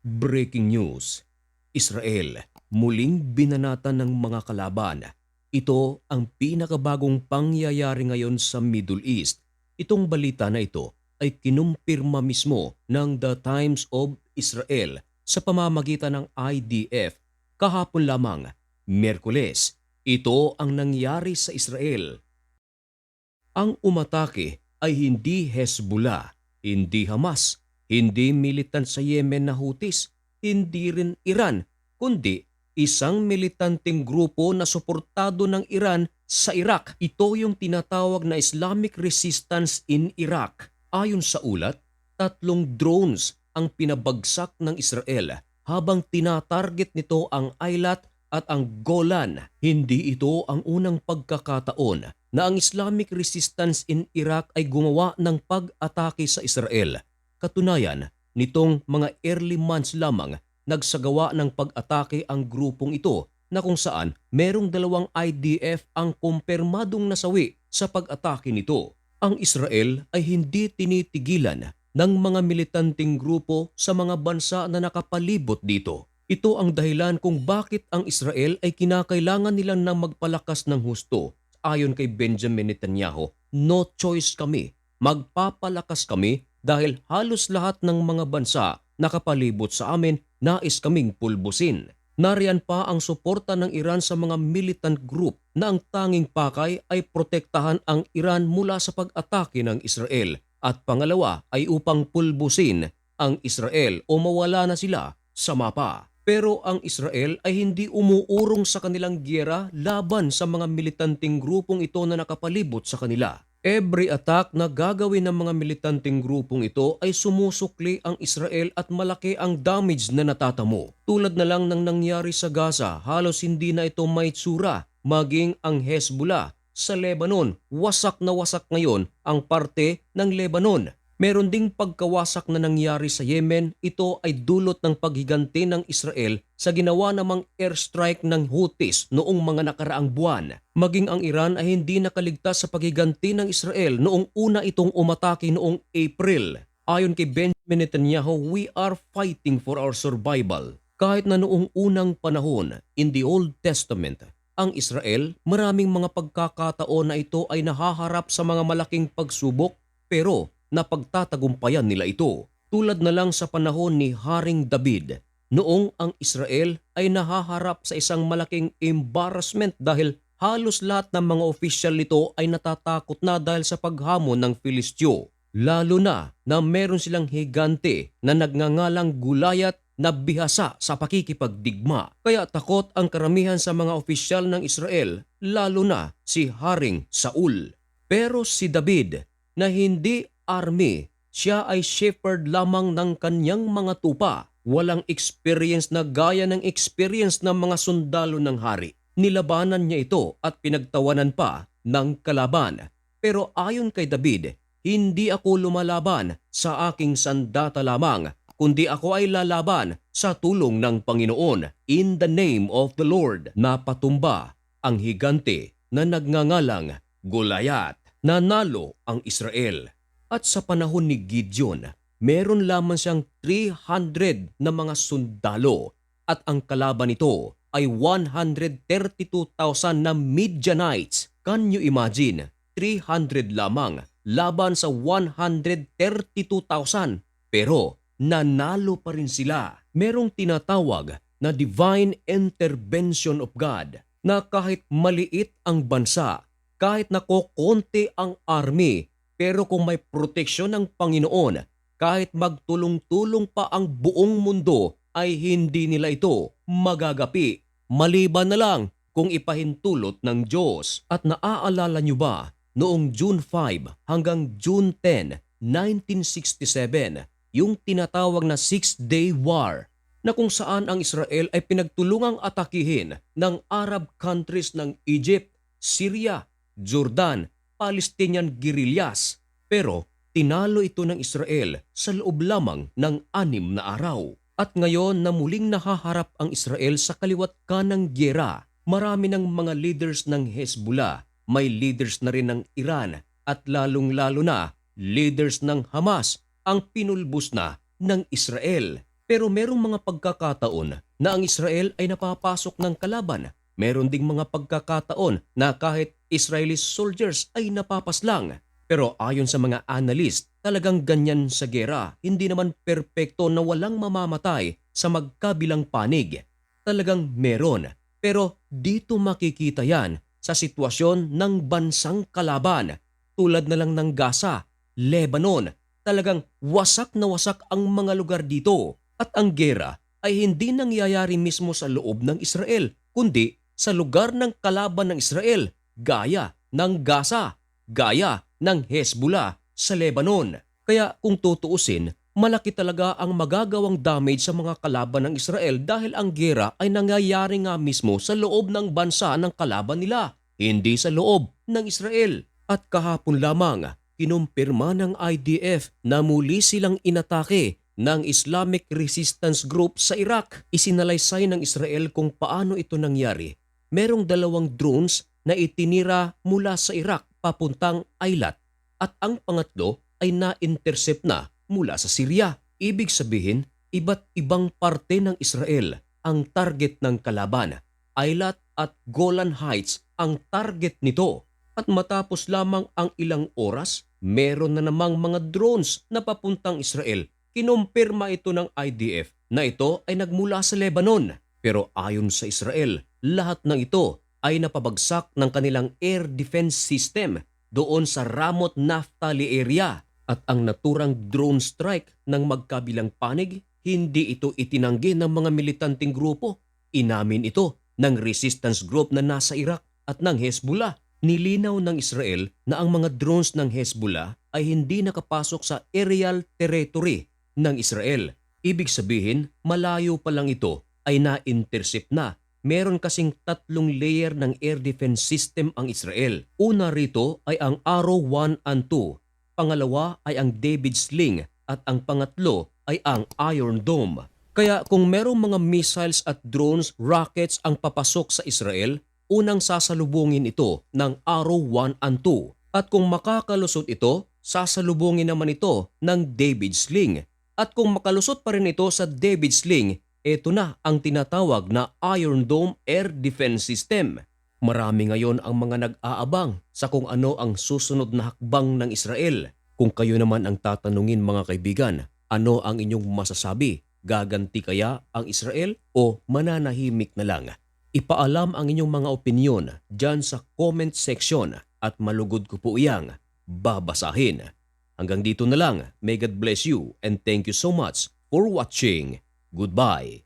Breaking news. Israel, muling binanatan ng mga kalaban. Ito ang pinakabagong pangyayari ngayon sa Middle East. Itong balita na ito ay kinumpirma mismo ng The Times of Israel sa pamamagitan ng IDF kahapon lamang, Merkules. Ito ang nangyari sa Israel. Ang umatake ay hindi Hezbollah, hindi Hamas, hindi militan sa Yemen na Houthis, hindi rin Iran, kundi isang militanteng grupo na suportado ng Iran sa Iraq. Ito yung tinatawag na Islamic Resistance in Iraq. Ayon sa ulat, tatlong drones ang pinabagsak ng Israel habang tinatarget nito ang Eilat at ang Golan. Hindi ito ang unang pagkakataon na ang Islamic Resistance in Iraq ay gumawa ng pag-atake sa Israel. Katunayan, nitong mga early months lamang nagsagawa ng pag-atake ang grupong ito na kung saan merong dalawang IDF ang kumpirmadong nasawi sa pag-atake nito. Ang Israel ay hindi tinitigilan ng mga militanteng grupo sa mga bansa na nakapalibot dito. Ito ang dahilan kung bakit ang Israel ay kinakailangan nilang na magpalakas ng husto. Ayon kay Benjamin Netanyahu, no choice kami. Magpapalakas kami dahil halos lahat ng mga bansa nakapalibot sa amin nais kaming pulbusin. Nariyan pa ang suporta ng Iran sa mga militant group na ang tanging pakay ay protektahan ang Iran mula sa pag-atake ng Israel at pangalawa ay upang pulbusin ang Israel o mawala na sila sa mapa. Pero ang Israel ay hindi umuurong sa kanilang gyera laban sa mga militanteng grupong ito na nakapalibot sa kanila. Every attack na gagawin ng mga militanteng grupong ito ay sumusukli ang Israel at malaki ang damage na natatamo. Tulad na lang ng nangyari sa Gaza, halos hindi na ito may tsura. Maging ang Hezbollah sa Lebanon, wasak na wasak ngayon ang parte ng Lebanon. Meron ding pagkawasak na nangyari sa Yemen, ito ay dulot ng paghiganti ng Israel sa ginawa namang airstrike ng Houthis noong mga nakaraang buwan. Maging ang Iran ay hindi nakaligtas sa paghiganti ng Israel noong una itong umatake noong April. Ayon kay Benjamin Netanyahu, we are fighting for our survival. Kahit na noong unang panahon, in the Old Testament, ang Israel, maraming mga pagkakataon na ito ay nahaharap sa mga malaking pagsubok pero napagtatagumpayan nila ito. Tulad na lang sa panahon ni Haring David, noong ang Israel ay nahaharap sa isang malaking embarrassment dahil halos lahat ng mga opisyal nito ay natatakot na dahil sa paghamon ng Filistyo. Lalo na na meron silang higante na nagngangalang gulayat na bihasa sa pakikipagdigma. Kaya takot ang karamihan sa mga opisyal ng Israel, lalo na si Haring Saul. Pero si David, na hindi army, siya ay shepherd lamang ng kanyang mga tupa. Walang experience na gaya ng experience ng mga sundalo ng hari. Nilabanan niya ito at pinagtawanan pa ng kalaban. Pero ayon kay David, hindi ako lumalaban sa aking sandata lamang, kundi ako ay lalaban sa tulong ng Panginoon in the name of the Lord. Napatumba ang higante na nagngangalang Goliath. Nanalo ang Israel. At sa panahon ni Gideon, meron lamang siyang 300 na mga sundalo at ang kalaban nito ay 132,000 na Midianites. Can you imagine? 300 lamang laban sa 132,000. Pero nanalo pa rin sila. Merong tinatawag na divine intervention of God na kahit maliit ang bansa, kahit na kokonti ang army, pero kung may proteksyon ng Panginoon, kahit magtulong-tulong pa ang buong mundo, ay hindi nila ito magagapi. Maliban na lang kung ipahintulot ng Diyos. At naaalala niyo ba, noong June 5 hanggang June 10, 1967, yung tinatawag na Six-Day War na kung saan ang Israel ay pinagtulungang atakihin ng Arab countries ng Egypt, Syria, Jordan, Palestinian guerrillas. Pero tinalo ito ng Israel sa loob lamang ng anim na araw. At ngayon na muling nahaharap ang Israel sa kaliwat kanang gyera, marami ng mga leaders ng Hezbollah, may leaders na rin ng Iran at lalong-lalo na leaders ng Hamas ang pinulbos na ng Israel. Pero merong mga pagkakataon na ang Israel ay napapasok ng kalaban. Meron ding mga pagkakataon na kahit Israeli soldiers ay napapaslang. Pero ayon sa mga analyst, talagang ganyan sa gera. Hindi naman perpekto na walang mamamatay sa magkabilang panig. Talagang meron. Pero dito makikita yan sa sitwasyon ng bansang kalaban. Tulad na lang ng Gaza, Lebanon. Talagang wasak na wasak ang mga lugar dito. At ang gera ay hindi nangyayari mismo sa loob ng Israel, kundi sa lugar ng kalaban ng Israel, gaya ng Gaza, gaya ng Hezbollah sa Lebanon. Kaya kung tutuusin, malaki talaga ang magagawang damage sa mga kalaban ng Israel dahil ang gera ay nangyayari nga mismo sa loob ng bansa ng kalaban nila, hindi sa loob ng Israel. At kahapon lamang, kinumpirma ng IDF na muli silang inatake ng Islamic Resistance Group sa Iraq. Isinalaysay ng Israel kung paano ito nangyari. Merong dalawang drones na itinira mula sa Iraq papuntang Eilat at ang pangatlo ay na-intercept na mula sa Syria. Ibig sabihin, iba't ibang parte ng Israel ang target ng kalaban. Eilat at Golan Heights ang target nito. At matapos lamang ang ilang oras, meron na namang mga drones na papuntang Israel Kinumpirma ito ng IDF na ito ay nagmula sa Lebanon. Pero ayon sa Israel, lahat ng ito ay napabagsak ng kanilang air defense system doon sa Ramot Naftali area at ang naturang drone strike ng magkabilang panig, hindi ito itinanggi ng mga militanteng grupo. Inamin ito ng resistance group na nasa Iraq at ng Hezbollah. Nilinaw ng Israel na ang mga drones ng Hezbollah ay hindi nakapasok sa aerial territory ng Israel. Ibig sabihin, malayo pa lang ito ay na-intercept na. Meron kasing tatlong layer ng air defense system ang Israel. Una rito ay ang Arrow 1 and 2. Pangalawa ay ang David Sling at ang pangatlo ay ang Iron Dome. Kaya kung merong mga missiles at drones, rockets ang papasok sa Israel, unang sasalubungin ito ng Arrow 1 and 2. At kung makakalusot ito, sasalubungin naman ito ng David Sling. At kung makalusot pa rin ito sa David Sling, ito na ang tinatawag na Iron Dome Air Defense System. Marami ngayon ang mga nag-aabang sa kung ano ang susunod na hakbang ng Israel. Kung kayo naman ang tatanungin mga kaibigan, ano ang inyong masasabi? Gaganti kaya ang Israel o mananahimik na lang? Ipaalam ang inyong mga opinyon dyan sa comment section at malugod ko po iyang babasahin. Hanggang dito na lang. May God bless you and thank you so much for watching. Goodbye.